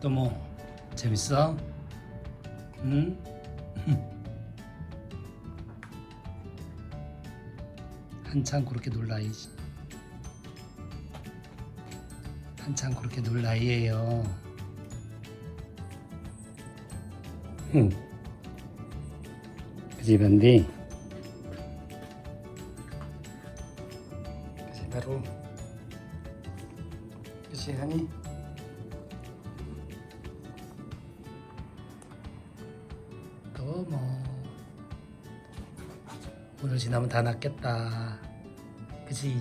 또뭐 재밌어? 응? 한참 그렇게 놀 나이 한참 그렇게 놀 나이에요. 응. 그지 반디? 그지 바로 그지 하니? 뭐 오늘 지나면 다 낫겠다. 그지?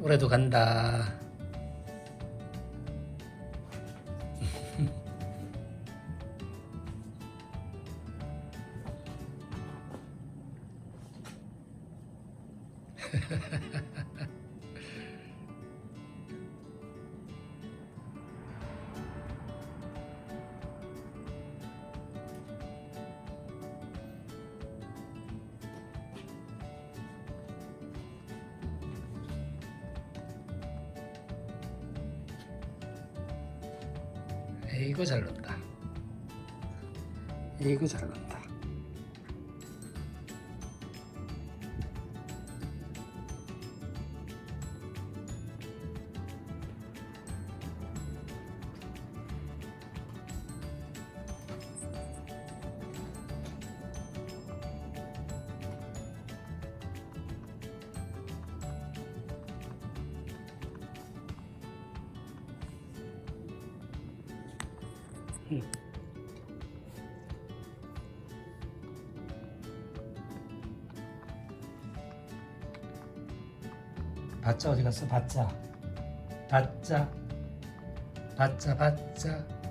올해도 간다. 이거 잘 논다. 이거 잘 논다. 바짜 어디 갔어? 바짜. 바짜. 바짜 바짜.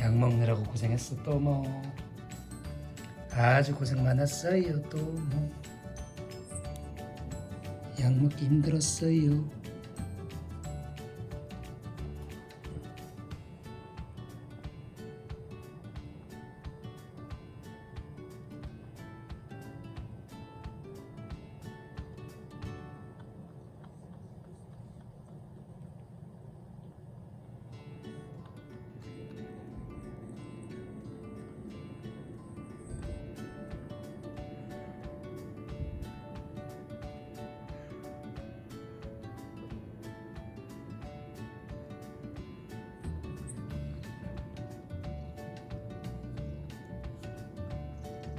약 먹느라고 고생했어 또 뭐. 아주 고생 많았어요 또 뭐. 약 먹기 힘들었어요.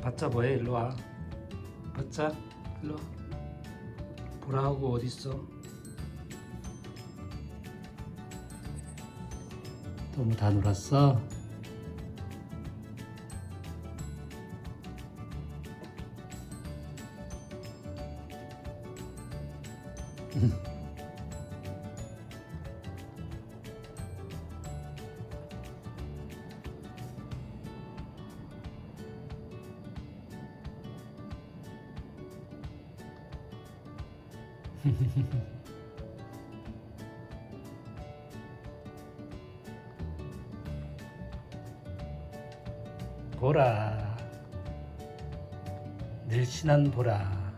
바짜 뭐해? 일로 와. 바짜 일로 와. 보라하고 어딨어? 너무 다 놀았어 보라. 늘씬한 보라.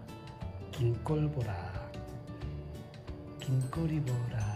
긴 꼴 보라. 긴 꼬리 보라